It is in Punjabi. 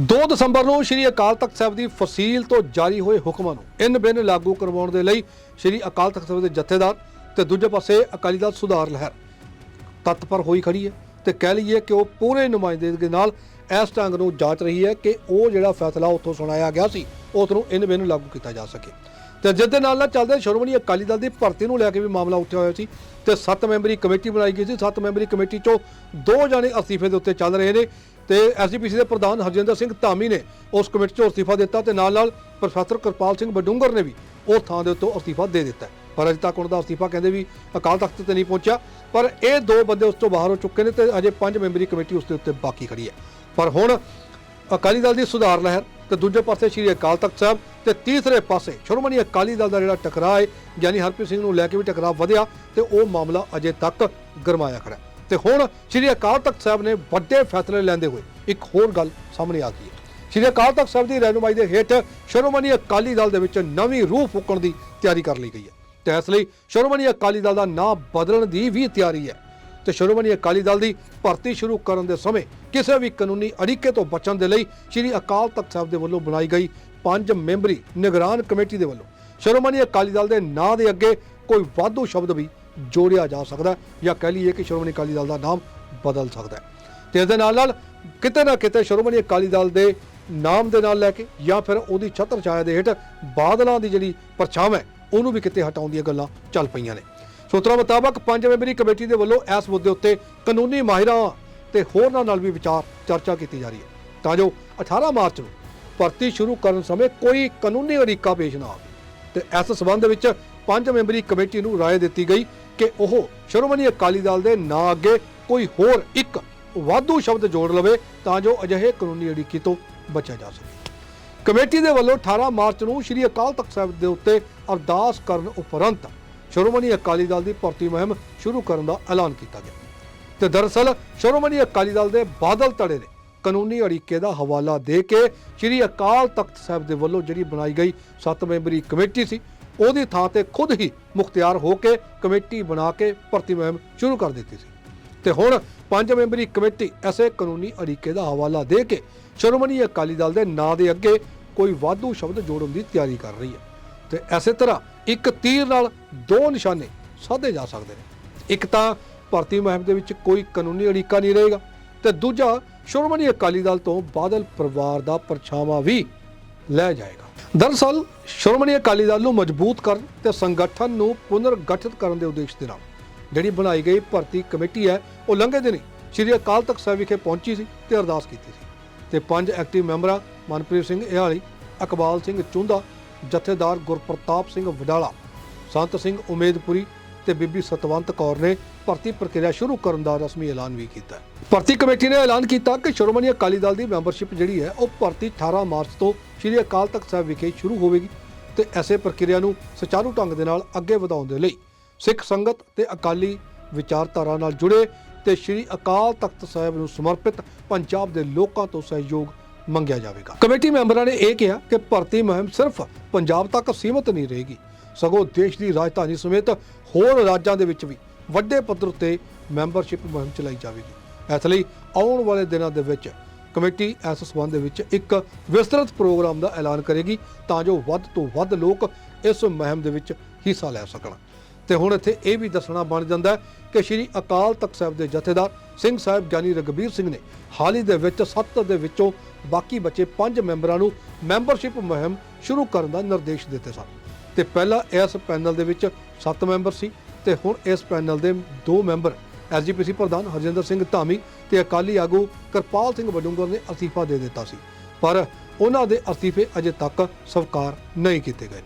2 ਦਸੰਬਰ ਨੂੰ ਸ੍ਰੀ ਅਕਾਲ ਤਖਤ ਸਾਹਿਬ ਦੀ ਫਸੀਲ ਤੋਂ ਜਾਰੀ ਹੋਏ ਹੁਕਮਾਂ ਨੂੰ ਇਨ ਬਿਨ ਲਾਗੂ ਕਰਵਾਉਣ ਦੇ ਲਈ ਸ੍ਰੀ ਅਕਾਲ ਤਖਤ ਸਾਹਿਬ ਦੇ ਜਥੇਦਾਰ ਤੇ ਦੂਜੇ ਪਾਸੇ ਅਕਾਲੀ ਦਲ ਸੁਧਾਰ ਲਹਿਰ। ਤਤਪਰ ਹੋਈ ਖੜੀ ਹੈ ਤੇ ਕਹਿ ਲਈਏ ਕਿ ਉਹ ਪੂਰੇ ਨੁਮਾਇੰਦੇ ਦੇ ਨਾਲ ਇਸ ਢੰਗ ਨੂੰ ਜਾਂਚ ਰਹੀ ਹੈ ਕਿ ਉਹ ਜਿਹੜਾ ਫੈਸਲਾ ਉੱਥੋਂ ਸੁਣਾਇਆ ਗਿਆ ਸੀ, ਉਸ ਨੂੰ ਇਨ ਬਿਨ ਲਾਗੂ ਕੀਤਾ ਜਾ ਸਕੇ। ਤੇ ਜਿਸ ਦੇ ਨਾਲ ਨਾਲ ਚੱਲਦੇ ਸ਼੍ਰੋਮਣੀ ਅਕਾਲੀ ਦਲ ਦੀ ਭਰਤੀ ਨੂੰ ਲੈ ਕੇ ਵੀ ਮਾਮਲਾ ਉੱਠਿਆ ਹੋਇਆ ਸੀ ਤੇ 7 ਮੈਂਬਰੀ ਕਮੇਟੀ ਬਣਾਈ ਗਈ ਸੀ। 7 ਮੈਂਬਰੀ ਕਮੇਟੀ ਚੋਂ ਦੋ ਜਾਣੇ ਅਸਤੀਫੇ ਦੇ ਉੱਤੇ ਚੱਲ ਰਹੇ ਨੇ। ਤੇ ਐਸਜੀਪੀਸੀ ਦੇ ਪ੍ਰਧਾਨ ਹਰਜਿੰਦਰ ਸਿੰਘ ਧਾਮੀ ਨੇ ਉਸ ਕਮੇਟੀ ਚੋਂ ਅਸਤੀਫਾ ਦਿੱਤਾ ਤੇ ਨਾਲ ਨਾਲ ਪ੍ਰੋਫੈਸਰ ਕਿਰਪਾਲ ਸਿੰਘ ਬਡੂੰਗਰ ਨੇ ਵੀ ਉਸ ਥਾਂ ਦੇ ਉੱਤੋਂ ਅਸਤੀਫਾ ਦੇ ਦਿੱਤਾ ਪਰ ਅਜੇ ਤੱਕ ਉਹਨਾਂ ਦਾ ਅਸਤੀਫਾ ਕਹਿੰਦੇ ਵੀ ਅਕਾਲ ਤਖਤ ਤੇ ਨਹੀਂ ਪਹੁੰਚਿਆ, ਪਰ ਇਹ ਦੋ ਬੰਦੇ ਉਸ ਤੋਂ ਬਾਹਰ ਹੋ ਚੁੱਕੇ ਨੇ ਤੇ ਅਜੇ ਪੰਜ ਮੈਂਬਰੀ ਕਮੇਟੀ ਉਸ ਦੇ ਉੱਤੇ ਬਾਕੀ ਖੜੀ ਹੈ ਪਰ ਹੁਣ ਅਕਾਲੀ ਦਲ ਦੀ ਸੁਧਾਰ ਲਹਿਰ ਤੇ ਦੂਜੇ ਪਾਸੇ ਸ਼੍ਰੀ ਅਕਾਲ ਤਖਤ ਸਾਹਿਬ ਤੇ ਤੀਸਰੇ ਪਾਸੇ ਸ਼੍ਰੋਮਣੀ ਅਕਾਲੀ ਦਲ ਦਾ ਜਿਹੜਾ ਟਕਰਾਅ ਹੈ, ਯਾਨੀ ਹਰਪ੍ਰੀਤ ਸਿੰਘ ਨੂੰ ਲੈ ਕੇ ਵੀ ਟਕਰਾਅ ਵਧਿਆ ਤੇ ਉਹ ਮਾਮਲਾ ਅਜੇ ਤੱਕ ਗਰਮਾਇਆ ਖੜਾ ਹੈ। ਤੇ ਹੁਣ ਸ਼੍ਰੀ ਅਕਾਲ ਤਖਤ ਸਾਹਿਬ ਨੇ ਵੱਡੇ ਫੈਸਲੇ ਲੈਂਦੇ ਹੋਏ ਇੱਕ ਹੋਰ ਗੱਲ ਸਾਹਮਣੇ ਆ ਗਈ ਹੈ। ਸ਼੍ਰੀ ਅਕਾਲ ਤਖਤ ਸਾਹਿਬ ਦੀ ਰਹਿਨੁਮਾਈ ਦੇ ਹੇਠ ਸ਼੍ਰੋਮਣੀ ਅਕਾਲੀ ਦਲ ਦੇ ਵਿੱਚ ਨਵੀਂ ਰੂਹ ਫੂਕਣ ਦੀ ਤਿਆਰੀ ਕਰ ਲਈ ਗਈ ਹੈ। ਤੇ ਇਸ ਲਈ ਸ਼੍ਰੋਮਣੀ ਅਕਾਲੀ ਦਲ ਦਾ ਨਾਂ ਬਦਲਣ ਦੀ ਵੀ ਤਿਆਰੀ ਹੈ। ਤੇ ਸ਼੍ਰੋਮਣੀ ਅਕਾਲੀ ਦਲ ਦੀ ਭਰਤੀ ਸ਼ੁਰੂ ਕਰਨ ਦੇ ਸਮੇਂ ਕਿਸੇ ਵੀ ਕਾਨੂੰਨੀ ਅੜਿੱਕੇ ਤੋਂ ਬਚਣ ਦੇ ਲਈ ਸ਼੍ਰੀ ਅਕਾਲ ਤਖਤ ਸਾਹਿਬ ਦੇ ਵੱਲੋਂ ਬਣਾਈ ਗਈ ਪੰਜ ਮੈਂਬਰੀ ਨਿਗਰਾਨ ਕਮੇਟੀ ਦੇ ਵੱਲੋਂ ਸ਼੍ਰੋਮਣੀ ਅਕਾਲੀ ਦਲ ਦੇ ਨਾਂ ਦੇ ਅੱਗੇ ਕੋਈ ਵਾਧੂ ਸ਼ਬਦ ਵੀ ਜੋੜਿਆ ਜਾ ਸਕਦਾ ਜਾਂ ਕਹਿ ਲਈਏ ਕਿ ਸ਼੍ਰੋਮਣੀ ਅਕਾਲੀ ਦਲ ਦਾ ਨਾਮ ਬਦਲ ਸਕਦਾ ਹੈ। ਤੇ ਇਸ ਦੇ ਨਾਲ ਨਾਲ ਕਿਤੇ ਨਾ ਕਿਤੇ ਸ਼੍ਰੋਮਣੀ ਅਕਾਲੀ ਦਲ ਦੇ ਨਾਮ ਦੇ ਨਾਲ ਲੈ ਕੇ ਜਾਂ ਫਿਰ ਉਹਦੀ ਛਤਰ ਛਾਇਆ ਦੇ ਹੇਠ ਬਾਦਲਾਂ ਦੀ ਜਿਹੜੀ ਪਰਛਾਵਾਂ ਹੈ, ਉਹਨੂੰ ਵੀ ਕਿਤੇ ਹਟਾਉਣ ਦੀਆਂ ਗੱਲਾਂ ਚੱਲ ਪਈਆਂ ਨੇ। ਸੂਤਰਾਂ ਮੁਤਾਬਕ ਪੰਜ ਮੈਂਬਰੀ ਕਮੇਟੀ ਦੇ ਵੱਲੋਂ ਇਸ ਮੁੱਦੇ ਉੱਤੇ ਕਾਨੂੰਨੀ ਮਾਹਿਰਾਂ ਤੇ ਹੋਰਨਾਂ ਨਾਲ ਵੀ ਵਿਚਾਰ ਚਰਚਾ ਕੀਤੀ ਜਾ ਰਹੀ ਹੈ। ਤਾਂ ਜੋ 18 ਮਾਰਚ ਨੂੰ ਭਰਤੀ ਸ਼ੁਰੂ ਕਰਨ ਸਮੇਂ ਕੋਈ ਕਾਨੂੰਨੀ ਅੜਿੱਕਾ ਪੇਸ਼ ਨਾ ਆਵੇ। ਤੇ ਇਸ ਸਬੰਧ ਵਿੱਚ ਪੰਜ ਮੈਂਬਰੀ ਕਮੇਟੀ ਨੂੰ ਰਾਏ ਦਿੱਤੀ ਗਈ ਕਿ ਉਹ ਸ਼੍ਰੋਮਣੀ ਅਕਾਲੀ ਦਲ ਦੇ ਨਾਂ ਅੱਗੇ ਕੋਈ ਹੋਰ ਇੱਕ ਵਾਧੂ ਸ਼ਬਦ ਜੋੜ ਲਵੇ ਤਾਂ ਜੋ ਅਜਿਹੇ ਕਾਨੂੰਨੀ ਅੜਿੱਕੇ ਤੋਂ ਬਚਿਆ ਜਾ ਸਕੇ। ਕਮੇਟੀ ਦੇ ਵੱਲੋਂ 18 ਮਾਰਚ ਨੂੰ ਸ੍ਰੀ ਅਕਾਲ ਤਖਤ ਸਾਹਿਬ ਦੇ ਉੱਤੇ ਅਰਦਾਸ ਕਰਨ ਉਪਰੰਤ ਸ਼੍ਰੋਮਣੀ ਅਕਾਲੀ ਦਲ ਦੀ ਭਰਤੀ ਮੁਹਿੰਮ ਸ਼ੁਰੂ ਕਰਨ ਦਾ ਐਲਾਨ ਕੀਤਾ ਗਿਆ। ਤੇ ਦਰਅਸਲ ਸ਼੍ਰੋਮਣੀ ਅਕਾਲੀ ਦਲ ਦੇ ਬਾਦਲ ਧੜੇ ਨੇ ਕਾਨੂੰਨੀ ਅੜਿੱਕੇ ਦਾ ਹਵਾਲਾ ਦੇ ਕੇ ਸ੍ਰੀ ਅਕਾਲ ਤਖਤ ਸਾਹਿਬ ਦੇ ਵੱਲੋਂ ਜਿਹੜੀ ਬਣਾਈ ਗਈ 7 ਮੈਂਬਰੀ ਕਮੇਟੀ ਸੀ ਉਹਦੀ ਥਾਂ ਤੇ ਖੁਦ ਹੀ ਮੁਖਤਿਆਰ ਹੋ ਕੇ ਕਮੇਟੀ ਬਣਾ ਕੇ ਭਰਤੀ ਮੁਹਿੰਮ ਸ਼ੁਰੂ ਕਰ ਦਿੱਤੀ ਸੀ। ਤੇ ਹੁਣ ਪੰਜ ਮੈਂਬਰੀ ਕਮੇਟੀ ਐਸੇ ਕਾਨੂੰਨੀ ਅੜਿੱਕੇ ਦਾ ਹਵਾਲਾ ਦੇ ਕੇ ਸ਼੍ਰੋਮਣੀ ਅਕਾਲੀ ਦਲ ਦੇ ਨਾਂ ਦੇ ਅੱਗੇ ਕੋਈ ਵਾਧੂ ਸ਼ਬਦ ਜੋੜਨ ਦੀ ਤਿਆਰੀ ਕਰ ਰਹੀ ਹੈ। ਤੇ ਐਸੇ ਤਰ੍ਹਾਂ ਇੱਕ ਤੀਰ ਨਾਲ ਦੋ ਨਿਸ਼ਾਨੇ ਸਾਧੇ ਜਾ ਸਕਦੇ ਨੇ। ਇੱਕ ਤਾਂ ਭਰਤੀ ਮੁਹਿੰਮ ਦੇ ਵਿੱਚ ਕੋਈ ਕਾਨੂੰਨੀ ਅੜਿੱਕਾ ਨਹੀਂ ਰਹੇਗਾ ਤੇ ਦੂਜਾ ਸ਼੍ਰੋਮਣੀ ਅਕਾਲੀ ਦਲ ਤੋਂ ਬਾਦਲ ਪਰਿਵਾਰ ਦਾ ਪਰਛਾਵਾਂ ਵੀ ਲੈ ਜਾਏਗਾ। ਦਰਅਸਲ, ਸ਼੍ਰੋਮਣੀ ਅਕਾਲੀ ਦਲ ਨੂੰ ਮਜ਼ਬੂਤ ਕਰਨ ਤੇ ਸੰਗਠਨ ਨੂੰ ਪੁਨਰਗਠਿਤ ਕਰਨ ਦੇ ਉਦੇਸ਼ ਦੇ ਨਾਲ ਜਿਹੜੀ ਬਣਾਈ ਗਈ ਭਰਤੀ ਕਮੇਟੀ ਹੈ, ਉਹ ਲੰਘੇ ਦਿਨੀ ਸ਼੍ਰੀ ਅਕਾਲ ਤਖਤ ਸਾਹਿਬ ਵਿਖੇ ਪਹੁੰਚੀ ਸੀ ਤੇ ਅਰਦਾਸ ਕੀਤੀ ਸੀ। ਤੇ ਪੰਜ ਐਕਟਿਵ ਮੈਂਬਰਾਂ, ਮਨਪ੍ਰੀਤ ਸਿੰਘ ਇਹਾਲੀ ਅਕਬਾਲ ਸਿੰਘ ਚੁੰਦਾ, ਜਥੇਦਾਰ ਗੁਰਪ੍ਰਤਾਪ ਸਿੰਘ ਵਡਾਲਾ, ਸੰਤ ਸਿੰਘ ਉਮੇਦਪੁਰੀ ਤੇ ਬੀਬੀ ਸਤਵੰਤ ਕੌਰ ਨੇ ਭਰਤੀ ਪ੍ਰਕਿਰਿਆ ਸ਼ੁਰੂ ਕਰਨ ਦਾ ਰਸਮੀ ਐਲਾਨ ਵੀ ਕੀਤਾ। ਭਰਤੀ ਕਮੇਟੀ ਨੇ ਐਲਾਨ ਕੀਤਾ ਕਿ ਸ਼੍ਰੋਮਣੀ ਅਕਾਲੀ ਦਲ ਦੀ ਮੈਂਬਰਸ਼ਿਪ ਜਿਹੜੀ ਹੈ, ਉਹ ਭਰਤੀ 18 ਮਾਰਚ ਤੋਂ ਸ਼੍ਰੀ ਅਕਾਲ ਤਖਤ ਸਾਹਿਬ ਵਿਖੇ ਸ਼ੁਰੂ ਹੋਵੇਗੀ ਤੇ ਐਸੇ ਪ੍ਰਕਿਰਿਆ ਨੂੰ ਸੁਚਾਰੂ ਢੰਗ ਦੇ ਨਾਲ ਅੱਗੇ ਵਧਾਉਣ ਦੇ ਲਈ ਸਿੱਖ ਸੰਗਤ ਤੇ ਅਕਾਲੀ ਵਿਚਾਰਧਾਰਾ ਨਾਲ ਜੁੜੇ ਤੇ ਸ਼੍ਰੀ ਅਕਾਲ ਤਖਤ ਸਾਹਿਬ ਨੂੰ ਸਮਰਪਿਤ ਪੰਜਾਬ ਦੇ ਲੋਕਾਂ ਤੋਂ ਸਹਿਯੋਗ ਮੰਗਿਆ ਜਾਵੇਗਾ। ਕਮੇਟੀ ਮੈਂਬਰਾਂ ਨੇ ਇਹ ਕਿਹਾ ਕਿ ਭਰਤੀ ਮੁਹਿੰਮ ਸਿਰਫ ਪੰਜਾਬ ਤੱਕ ਸੀਮਤ ਨਹੀਂ ਰਹੇਗੀ। ਸਗੋਂ ਦੇਸ਼ ਦੀ ਰਾਜਧਾਨੀ ਸਮੇਤ ਹੋਰ ਰਾਜਾਂ ਦੇ ਵਿੱਚ ਵੀ ਵੱਡੇ ਪੱਧਰ ਉੱਤੇ ਮੈਂਬਰਸ਼ਿਪ ਮੁਹਿੰਮ ਚਲਾਈ ਜਾਵੇਗੀ। ਇਸ ਲਈ ਆਉਣ ਵਾਲੇ ਦਿਨਾਂ ਦੇ ਵਿੱਚ ਕਮੇਟੀ ਇਸ ਸਬੰਧ ਦੇ ਵਿੱਚ ਇੱਕ ਵਿਸਤ੍ਰਿਤ ਪ੍ਰੋਗਰਾਮ ਦਾ ਐਲਾਨ ਕਰੇਗੀ ਤਾਂ ਜੋ ਵੱਧ ਤੋਂ ਵੱਧ ਲੋਕ ਇਸ ਮੁਹਿੰਮ ਦੇ ਵਿੱਚ ਹਿੱਸਾ ਲੈ ਸਕਣ। ਤੇ ਹੁਣ ਇੱਥੇ ਇਹ ਵੀ ਦੱਸਣਾ ਬਣ ਜਾਂਦਾ ਕਿ ਸ਼੍ਰੀ ਅਕਾਲ ਤਖਤ ਸਾਹਿਬ ਦੇ ਜਥੇਦਾਰ ਸਿੰਘ ਸਾਹਿਬ ਗਿਆਨੀ ਰਗਬੀਰ ਸਿੰਘ ਨੇ ਹਾਲ ਹੀ ਦੇ ਵਿੱਚ ਸੱਤ ਦੇ ਵਿੱਚੋਂ ਬਾਕੀ ਬਚੇ ਪੰਜ ਮੈਂਬਰਾਂ ਨੂੰ ਮੈਂਬਰਸ਼ਿਪ ਮੁਹਿੰਮ ਸ਼ੁਰੂ ਕਰਨ ਦਾ ਨਿਰਦੇਸ਼ ਦਿੱਤੇ ਸਨ। ਤੇ ਪਹਿਲਾਂ ਇਸ ਪੈਨਲ ਦੇ ਵਿੱਚ 7 ਮੈਂਬਰ ਸੀ ਤੇ ਹੁਣ ਇਸ ਪੈਨਲ ਦੇ ਦੋ ਮੈਂਬਰ ਐਸਜੀਪੀਸੀ ਪ੍ਰਧਾਨ ਹਰਜਿੰਦਰ ਸਿੰਘ ਧਾਮੀ ਤੇ ਅਕਾਲੀ ਆਗੂ ਕਿਰਪਾਲ ਸਿੰਘ ਵਡੂੰਗਰ ਨੇ ਅਸਤੀਫਾ ਦੇ ਦਿੱਤਾ ਸੀ। ਪਰ ਉਹਨਾਂ ਦੇ ਅਸਤੀਫੇ ਅਜੇ ਤੱਕ ਸਵੀਕਾਰ ਨਹੀਂ ਕੀਤੇ ਗਏ।